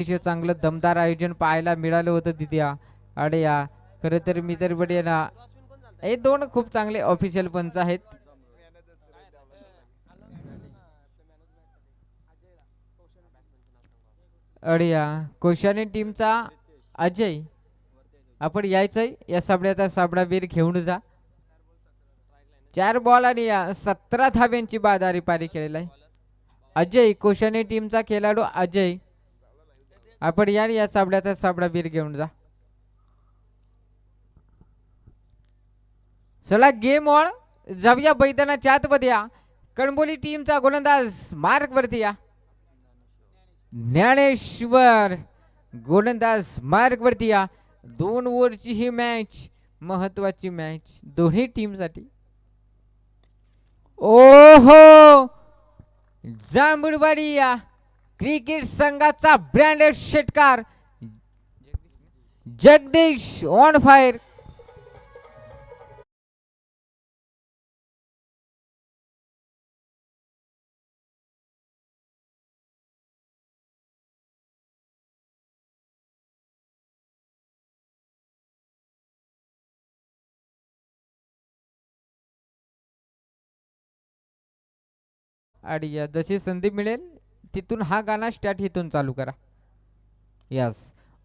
अतिशय चांगलं दमदार आयोजन पाहायला मिळालं होतं तिथे अडे या खरं तर मी तर बडे ना. हे दोन खूप चांगले ऑफिशियल पंच आहेत. अडिया कोशाने टीमचा अजय. आपण यायचंय या साबड्याचा साबडा बीर घेऊन जा. चार बॉल आणि या सतरा धाब्यांची बादारी पारी खेळलाय अजय कोशाने टीमचा खेळाडू अजय. आपण या या साबड्याचा साबडा बीर घेऊन जा. चला गेम ऑन जाऊया बैदानाच्या आतमध्ये या. कणबोली टीमचा गोलंदाज मार्क वरती या. ज्ञानेश्वर गोलंदाज मार्क वरती या. दोन ओव्हरची ही मॅच महत्वाची मॅच दोन्ही टीमसाठी ओहो! जांभूळवाडी या. क्रिकेट संघाचा ब्रँडेड षटकार जगदीश ऑन फायर. आणि जशी संधी मिळेल तिथून हा गाणा स्टार्ट इथून चालू करा. यस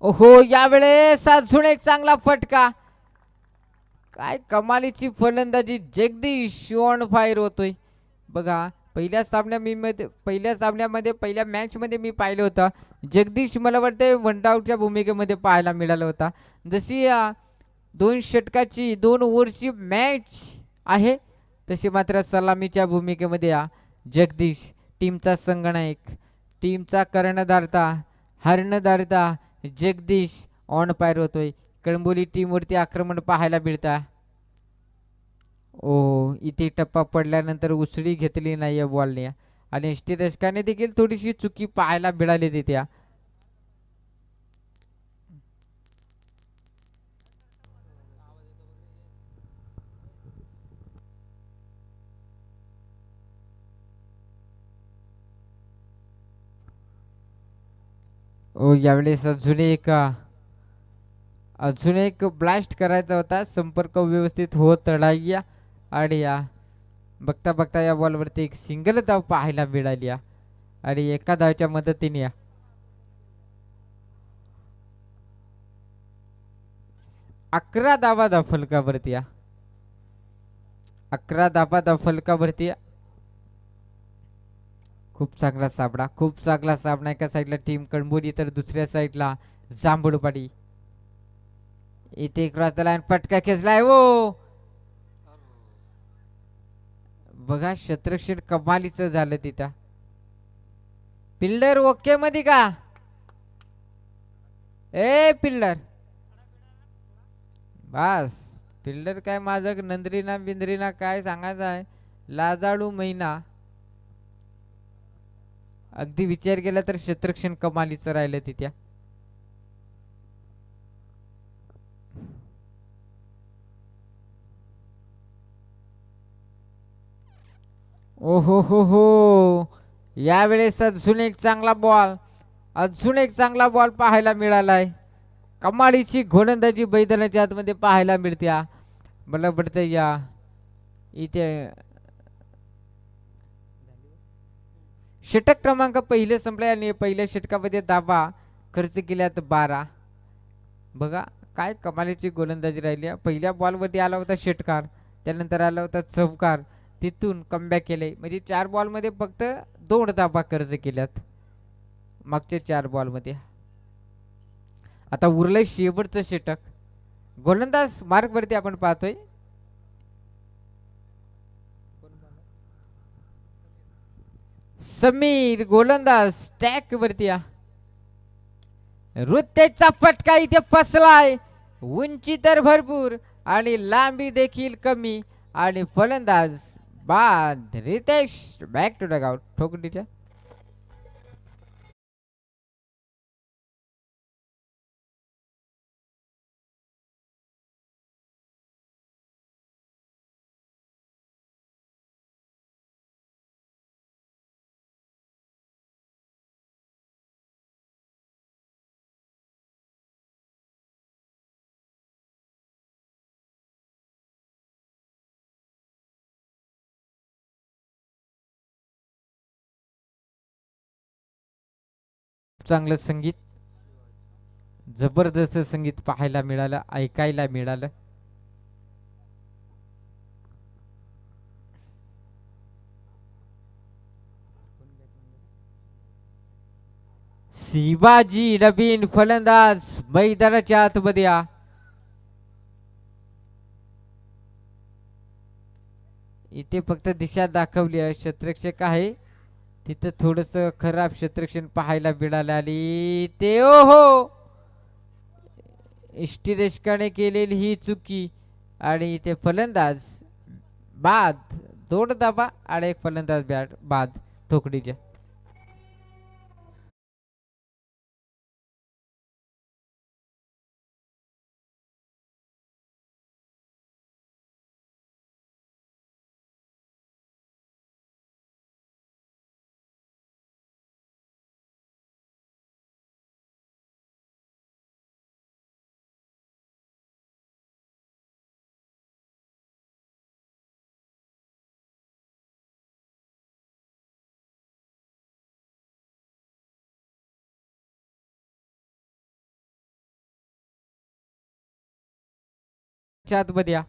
ओहो यावेळेस अजून एक चांगला फटका. काय कमालीची फलंदाजी जगदीश ऑन फायर होतोय. बघा पहिल्या सामन्या मी मध्ये पहिल्या सामन्यामध्ये पहिल्या मॅचमध्ये मी पाहिलं होतं. जगदीश मला वाटतं वनडाऊटच्या भूमिकेमध्ये पाहायला मिळाला होता. जशी दोन षटकाची दोन ओव्हरची मॅच आहे तशी मात्र सलामीच्या भूमिकेमध्ये या जगदीश टीमचा संगणायक टीमचा कर्णधारता हरणधारता जगदीश ऑन पायर होतोय. कळंबोली टीमवरती आक्रमण पाहायला मिळता. ओ इथे टप्पा पडल्यानंतर उसळी घेतली नाही या बॉलने आणि यष्टीरक्षकाने देखील थोडीशी चुकी पाहायला मिळाली तिथे. यावेळेस अजून एक अजून एक ब्लास्ट करायचा होता. संपर्क व्यवस्थित होत राहिला आणि या बघता बघता या बॉलवरती एक सिंगल धाव पाहायला मिळाली या. आणि एका धावच्या मदतीने. या अकरा धावा दा फलकावरती या अकरा धावा दा फलकावरती या खूप चांगला साबडा खूप चांगला साबणा एका साईडला टीम कणबोली तर दुसऱ्या साईडला जांभूळपाडी. इथे क्रॉस द लाईन पटका खेचलाय ओ बघा शत्रक्षण कमालीचं झालं तिथं. पिल्डर ओके मध्ये का? ए पिल्डर बस पिल्डर काय माझं नंदरीना बिंद्रीना काय सांगायचं आहे? लाजाळू महिना अगदी विचार केला तर शत्रक्षण कमालीचं राहिलं तिथ्या. ओ हो हो. हो यावेळेस अजून एक चांगला बॉल. अजून एक चांगला बॉल पाहायला मिळालाय. कमाडीची गोलंदाजी बैदनाच्या आतमध्ये पाहायला मिळते मला वाटतं या इथे षटक क्रमांक पहिले संपले आणि पहिल्या षटकामध्ये दाबा खर्च केल्यात बारा. बघा काय कमालीची गोलंदाजी राहिली. पहिल्या बॉलवरती आला होता षटकार त्यानंतर आला होता चौकार. तिथून कमबॅक केले. म्हणजे चार बॉलमध्ये फक्त दोन धाबा कर्ज केल्यात. मागच्या चार बॉलमध्ये. आता उरलंय शेवटचं षटक. गोलंदाज मार्गवरती आपण पाहतोय. समीर गोलंदाज स्टॅक वरती या फटका इथे फसलाय. उंची तर भरपूर आणि लांबी देखील कमी आणि फलंदाज बाद. Ritesh back to dugout ठोकडीच्या चांगलं संगीत जबरदस्त संगीत पाहायला मिळालं ऐकायला मिळालं. शिवाजी नवीन फलंदाज मैदानाच्या आतमध्ये या इथे फक्त दिशा दाखवली आहे शत्रक्षक आहे. तिथं थोडस खराब शत्रक्षण पाहायला मिळालं आणि ते ओ हो इष्टिरेशकाने केलेली ही चुकी आणि इथे फलंदाज बाद दोन दाबा आणि एक फलंदाज बॅट बाद ठोकडीच्या च्या बद्या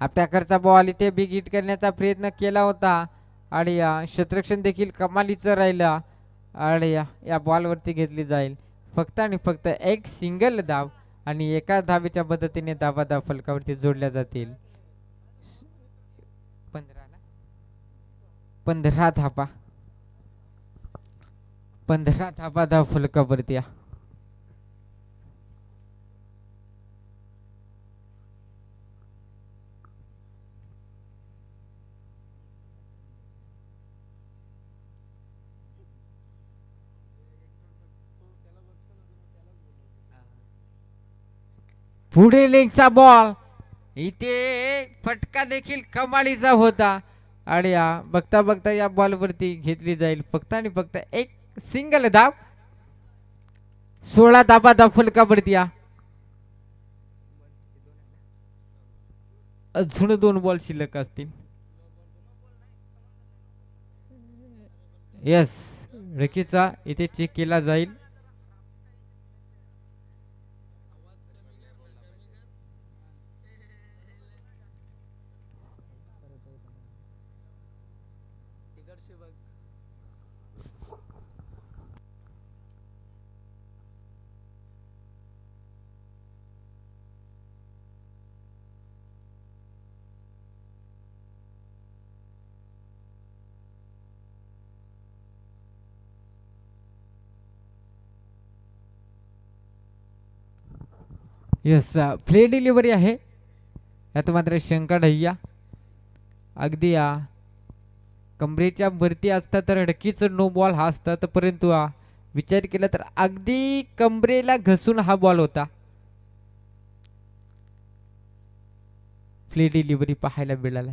या बॉल इथे बिग हिट करण्याचा प्रयत्न केला होता. आणि या देखील कमालीचं राहिलं. आणि या बॉलवरती घेतली जाईल. फक्त आणि फक्त एक सिंगल धाव आणि एका धावेच्या मदतीने धावा धाव फलकावरती जोडल्या जातील. पंधराला? पंधरा धाबा पंधरा धाबा धाव फलकावरती. पुढे लेगचा बॉल इथे फटका देखील कमालीचा होता. आणि या बघता बघता या बॉलवरती घेतली जाईल. फक्त आणि फक्त एक सिंगल धाव. सोळा धाबा धाव फलकावरती या अजून दोन बॉल शिल्लक असतील. येस रकीचा इथे चेक केला जाईल. येस फ्री डिलिव्हरी आहे. यात मात्र शंका ढय्या अगदी या कमरेच्या वरती असता तर अडकीच नो बॉल हा असता तर परंतु हा विचार केला तर अगदी कमरेला घसून हा बॉल होता. फ्री डिलिव्हरी पाहायला मिळाला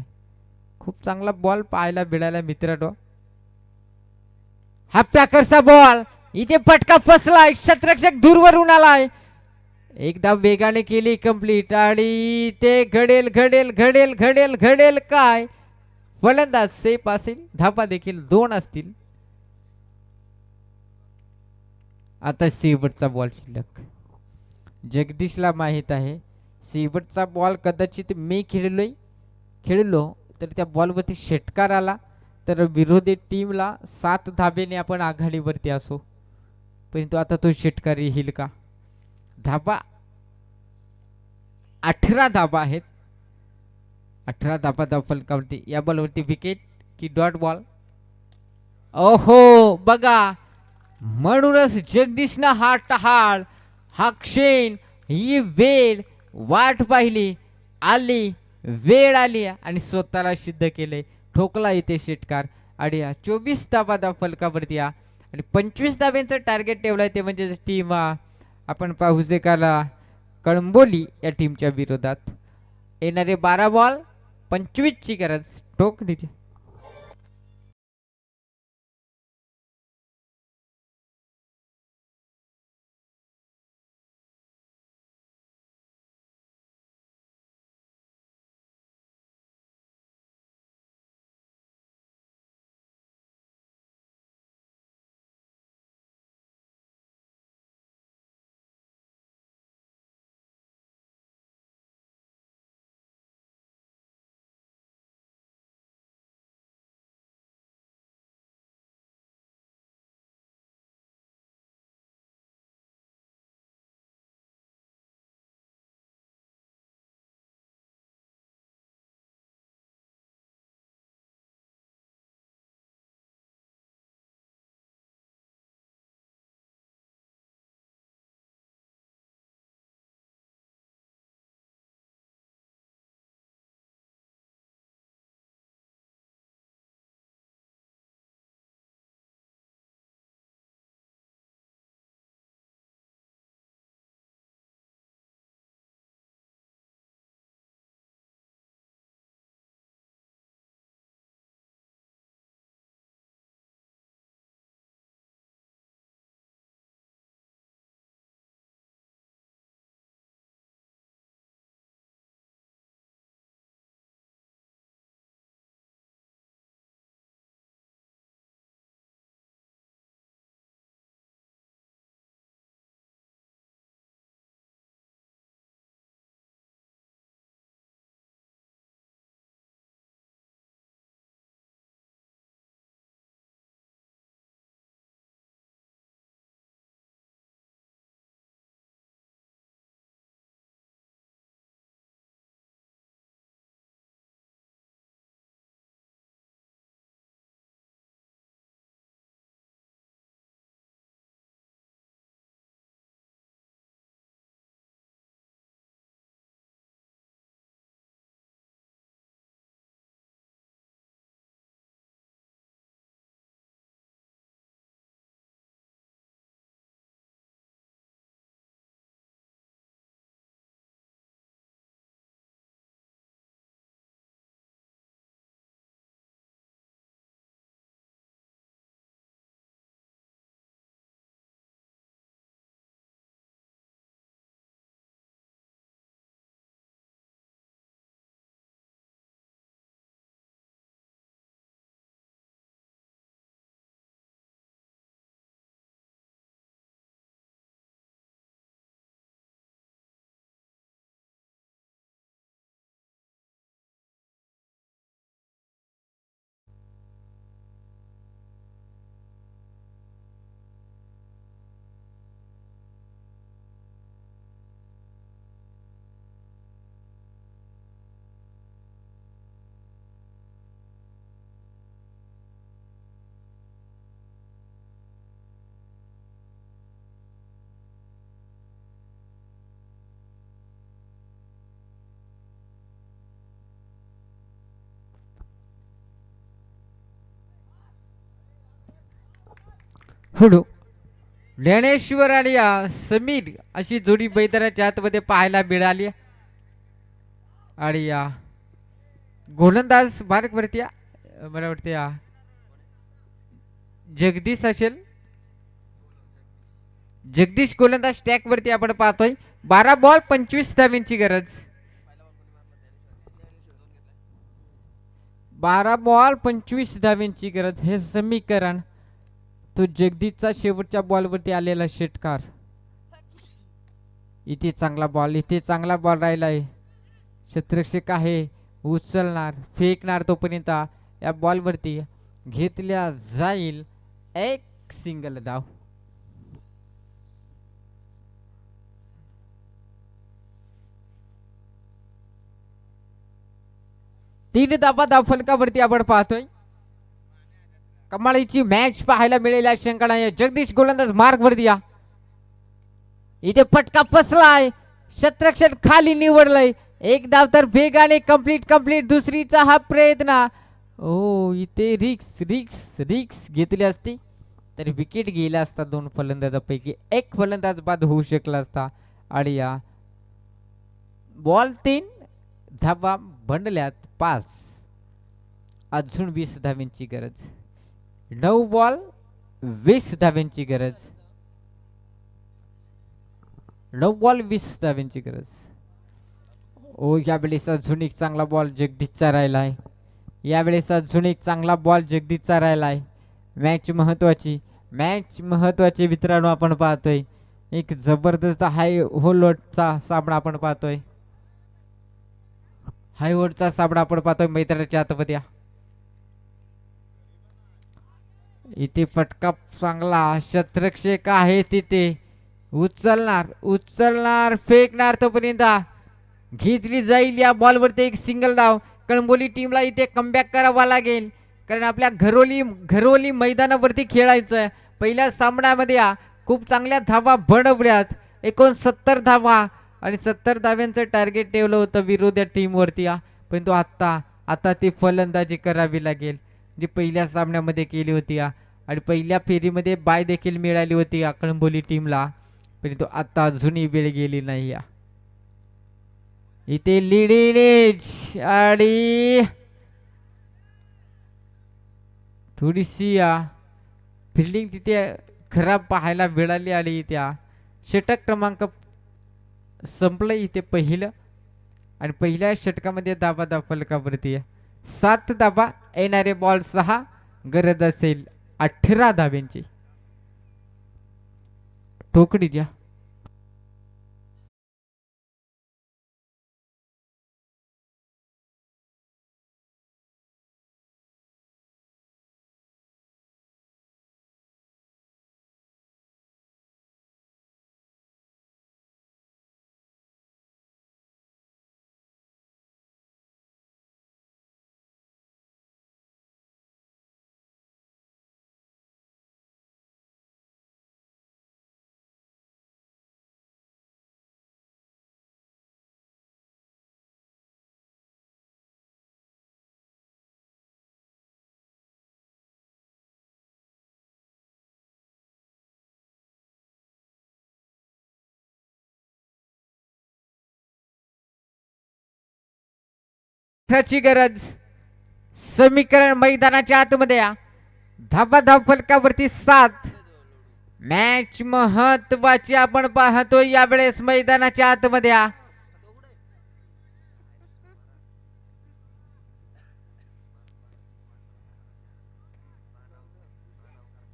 खूप चांगला बॉल पाहायला मिळाला मित्रांनो. हा पॅकरचा बॉल इथे फटका फसलाय. शतरक्षक दूरवरून आलाय. एकदा वेगाने केली कंप्लीट आणि ते घडेल घडेल घडेल घडेल घडेल काय? फलंदाज सेफ असेल धापा देखील दोन असतील. आता शेवटचा बॉल शिल्लक. जगदीशला माहीत आहे शेवटचा बॉल कदाचित मी खेळलोय. खेळलो तर त्या बॉलवरती षटकार आला. तर विरोधी टीमला सात धाबेने आपण आघाडीवरती असो. परंतु आता तो षटकार येईल का? धाबा. अठरा धाबा आहेत. अठरा धाबा धाव फलकावरती या बॉलवरती विकेट की डॉट बॉल ओहो बघा. म्हणूनच जगदीशनं हा टहाळ. हा क्षण ही वेळ वाट पाहिली आली वेळ आली आणि स्वतःला सिद्ध केले. ठोकला इथे षटकार. आणि या चोवीस धाबा धाव फलकावरती या आणि पंचवीस धाब्यांचं टार्गेट ठेवलंय ते म्हणजे टीम आपण पाहू शकाला कळंबोली या टीमच्या विरोधात. येणारे बारा बॉल पंचवीसची गरज टोकणीची. हळू ज्ञानेश्वर आणि समीर अशी जोडी मैदानाच्या आतमध्ये पाहायला मिळाली. आणि या गोलंदाज मार्गवरती मला वाटते जगदीश असेल. जगदीश गोलंदाज टॅकवरती आपण पाहतोय. बारा बॉल पंचवीस धाव्यांची गरज. बारा बॉल पंचवीस धाव्यांची गरज. हे समीकरण तो जगदीशचा शेवटच्या बॉलवरती आलेला षटकार. इथे चांगला बॉल इथे चांगला बॉल राहिलाय. क्षेत्ररक्षक आहे उचलणार फेकणार तोपर्यंत या बॉलवरती घेतल्या जाईल एक सिंगल धाव तीन धाबा धाव फलकावरती आपण पाहतोय. कमाळीची मॅच पाहायला मिळेल या नाही जगदीश गोलंदाज मार्ग वरती या इथे फटका फसलाय. शत्रक्षण खाली निवडलंय. एक धाव तर वेगाने कंप्लीट कंप्लीट दुसरीचा हा प्रयत्न. ओ इथे रिक्स रिक्स रिक्स घेतली असती. तर विकेट गेला असता दोन फलंदाजापैकी. एक फलंदाज बाद होऊ शकला असता. आणि या बॉल तीन धावा बनल्यात पाच. अजून वीस धावींची गरज. नऊ बॉल वीस धाव्यांची गरज. नऊ बॉल वीस धाव्यांची गरज. ओ यावेळेसचा अजून एक चांगला बॉल जगदीशचा राहिला यावेळेस अजून एक चांगला बॉल जगदीशचा राहिलाय. मॅच महत्वाची मॅच महत्वाची मित्रांनो आपण पाहतोय. एक जबरदस्त हाय होलोटचा सामना आपण पाहतोय. हाय होल्डचा सामना आपण पाहतोय मैत्रिणीच्या आतमध्ये. इथे फटका चांगला शत्रक्षक आहे तिथे. उचलणार उचलणार फेकणार तोपर्यंत घेतली जाईल या बॉलवरती एक सिंगल धाव कळंबोली टीमला इथे कमबॅक करावा लागेल. कारण आपल्या घरोली घरोली मैदानावरती खेळायचं आहे पहिल्या सामन्यामध्ये या खूप चांगल्या धावा बनवल्यात एकोणसत्तर धावा आणि सत्तर धाव्यांचं टार्गेट ठेवलं होतं विरोधी टीमवरती परंतु आत्ता आता ती फलंदाजी करावी लागेल. जी पहिल्या सामन्यामध्ये केली होती आणि पहिल्या फेरीमध्ये बाय देखील मिळाली होती या कळंबोली टीमला. परंतु आता अजूनही वेळ गेली नाही या इथे लिडिनेज आणि थोडीशी या फिल्डिंग तिथे खराब पाहायला मिळाली आणि त्या षटक क्रमांक संपलं इथे पहिलं. आणि पहिल्या षटकामध्ये दाबा दाब फलकावरती आहे. सात धाबा येणारे बॉल सहा गरज असेल अठरा धाब्यांची टोकडी ज्या ची गरज. समीकरण मैदानाच्या आतमध्ये या. धाबा धाव फलकावरती सात. मॅच महत्वाची आपण पाहतो यावेळेस मैदानाच्या आतमध्ये या.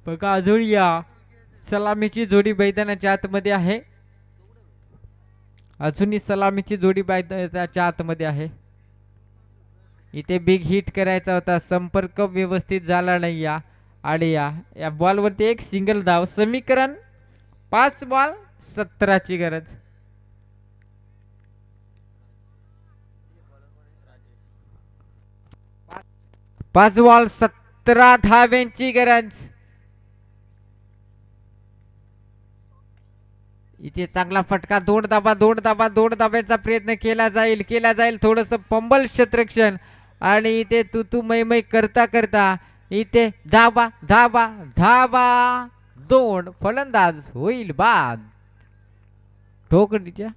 बघा अजून या. सलामीची जोडी मैदानाच्या आतमध्ये आहे. अजूनही सलामीची जोडी मैदानाच्या आतमध्ये आहे. इथे बिग हिट करायचा होता. संपर्क व्यवस्थित झाला नाही या. आणि या या बॉलवरती एक सिंगल धाव. समीकरण पाच बॉल सतराची गरज. पाच बॉल सतरा धाव्यांची गरज. इथे चांगला फटका. दोन दाबा दोन दाबा दोन दाबायचा प्रयत्न केला जाईल. केला जाईल थोडस पंबल क्षेत्रक्षण. आणि इथे तू तू मै मै करता करता इथे धाबा धाबा धाबा. दोन फलंदाज होईल बाद. ठोकणीच्या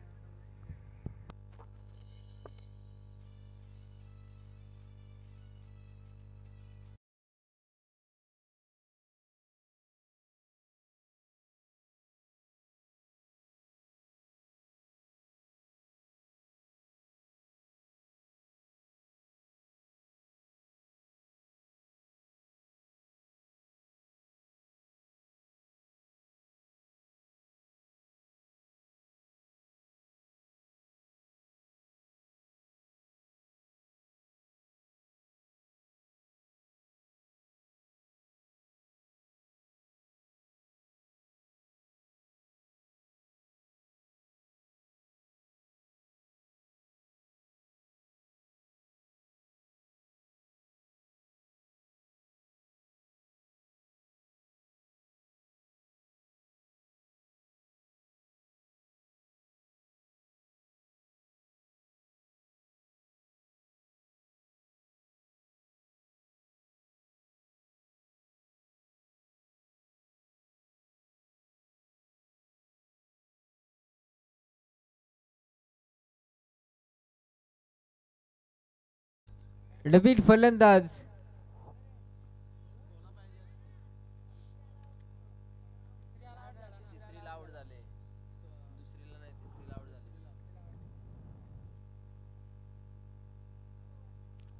आउट फलंदाज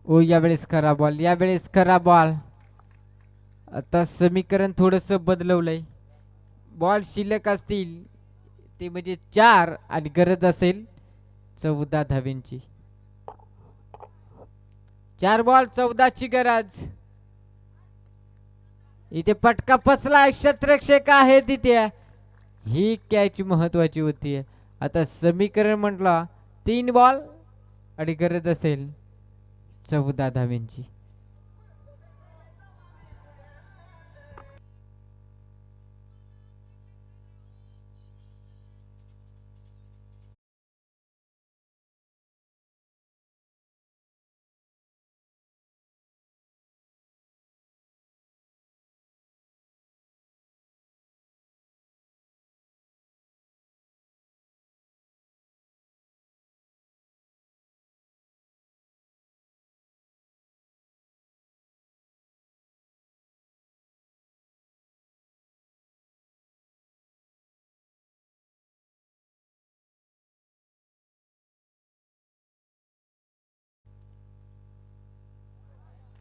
ओ यावेळेस खरा बॉल यावेळेस खरा बॉल आता समीकरण थोडस बदलवलंय. बॉल शिल्लक असतील ते म्हणजे चार आणि गरज असेल चौदा धाव्यांची. चार बॉल चौदाची गरज. इथे पटका फसला शत्रक्षक आहे तिथे ही कॅच महत्वाची होती. आता समीकरण म्हटलं तीन बॉल आणि गरज असेल चौदा धाव्यांची.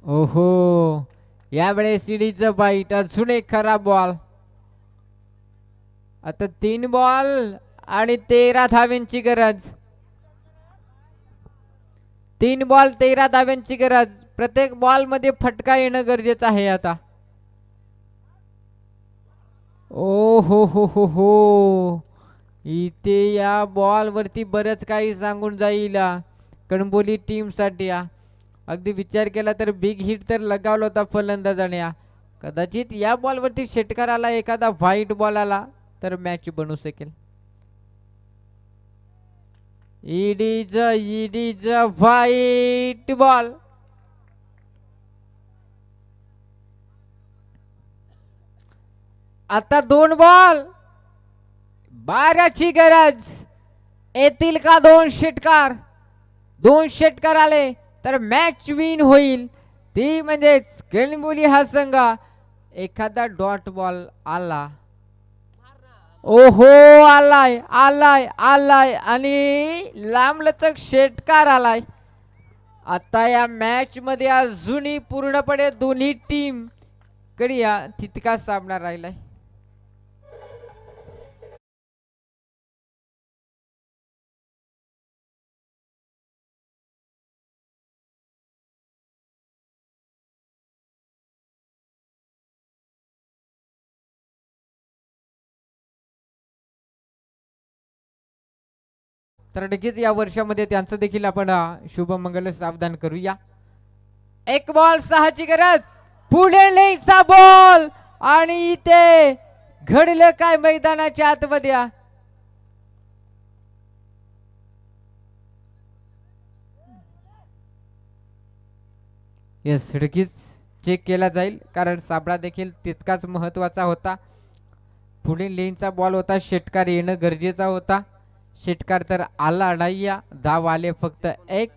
ओहो यावेळेस सीडीचं बाईट अजून एक खराब बॉल. आता तीन बॉल आणि तेरा धाव्यांची गरज. तीन बॉल तेरा धाव्यांची गरज. प्रत्येक बॉलमध्ये फटका येणं गरजेचं आहे आता. ओ हो हो हो. हो इथे या बॉल वरती बरंच काही सांगून जाईल. कणबोली टीमसाठी अगदी विचार केला तर बिग हिट तर लगावला होता फलंदाजाने. या कदाचित या बॉलवरती षटकार आला एखादा व्हाईट बॉल आला तर मॅच बनू शकेल. इडीज इडीज व्हाईट बॉल आता दोन बॉल बाराची गरज. येतील का दोन षटकार? दोन षटकार आले. तर मॅच विन होईल. ती म्हणजेच केळंबोली हा संघ. एखादा डॉट बॉल आला. ओहो आलाय आलाय आलाय आणि लांबलचक षटकार आलाय. आता या मॅच मध्ये अजूनही पूर्णपणे दोन्ही टीमकडे या तितका सामना राहिलाय. तर नक्कीच या वर्षामध्ये त्यांचं देखील आपण शुभमंगल सावधान करूया. एक बॉल सहाची गरज. पुढे लेगचा बॉल आणि इथे घडलं काय मैदानाच्या आतमध्ये? येस नक्कीच चेक केला जाईल. कारण साबळा देखील तितकाच महत्त्वाचा होता. पुढे लेनचा बॉल होता. षटकार येणं गरजेचा होता. षटकार तर आला नाही या धाव आले फक्त एक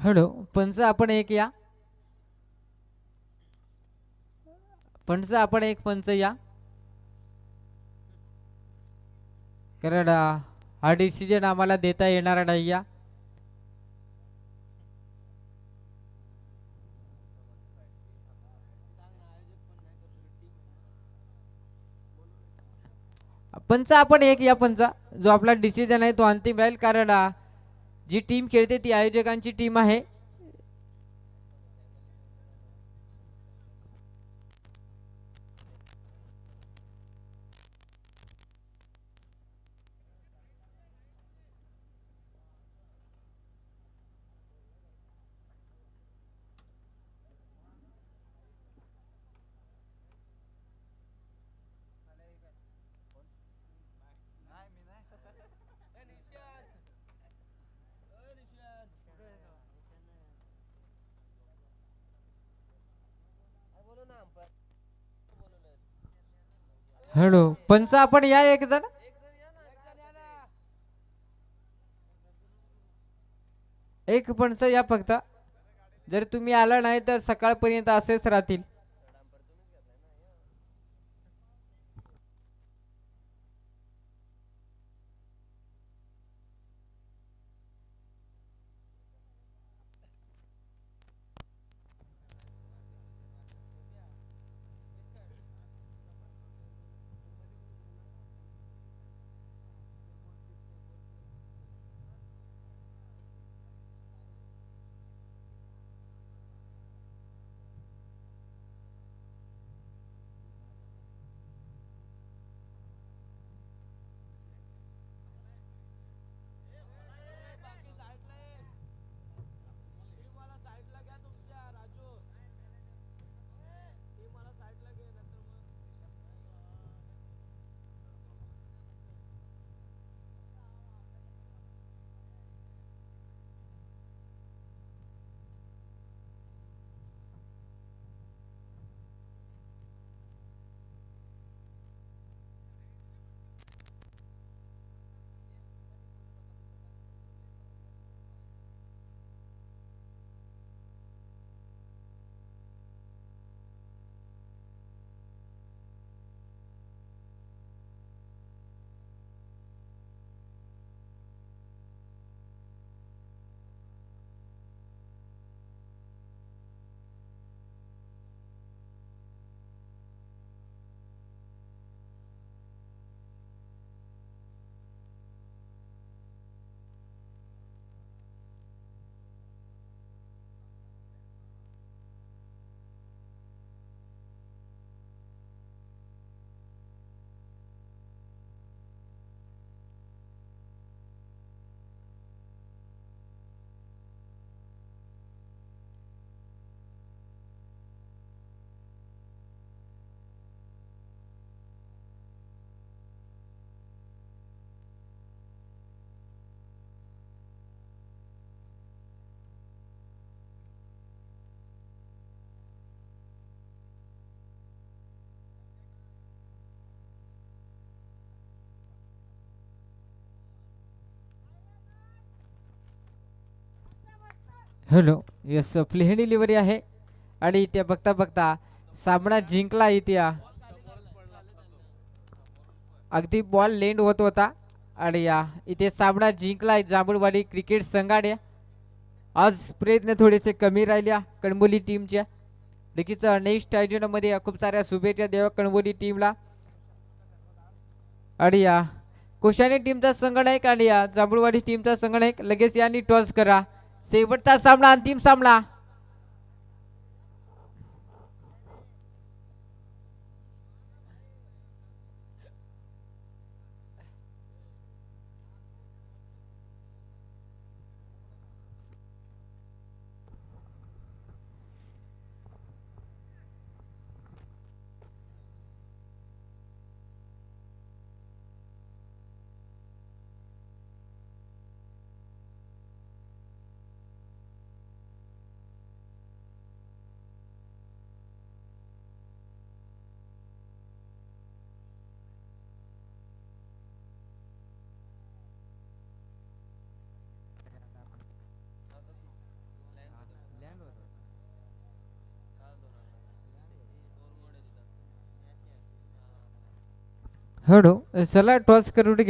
हॅलो पंच आपण एक या. पंच आपण एक पंच या. कारण हा डिसिजन आम्हाला देता येणार नाही या. पंच आपण एक या पंच जो आपला डिसिजन आहे तो अंतिम राहील. कारण जी टीम खेळते ती आयोजकांची टीम आहे. हॅलो पंच आपण या एक जण. एक पंच या फक्त. जर तुम्ही आला नाही तर सकाळपर्यंत असेच राहतील. हॅलो यस प्लेन डिलिव्हरी आहे. आणि इथे बघता बघता सामना जिंकला इथे अगदी बॉल लेंड होत होता. आणि या इथे सामना जिंकलाय जांभूळवाडी क्रिकेट संघाने. आज प्रयत्न थोडेसे कमी राहिल्या कणबोली टीमच्या नक्कीच नेक्स्ट आयोजनामध्ये खूप साऱ्या शुभेच्छा द्याव्या कणबोली टीमला आणि या कोशाने टीमचा संगणक आणि या जांभूळवाडी टीमचा संगणक लगेच यांनी टॉस करा. शेवटचा सामना अंतिम सामना हळू चला टॉस करून घ्या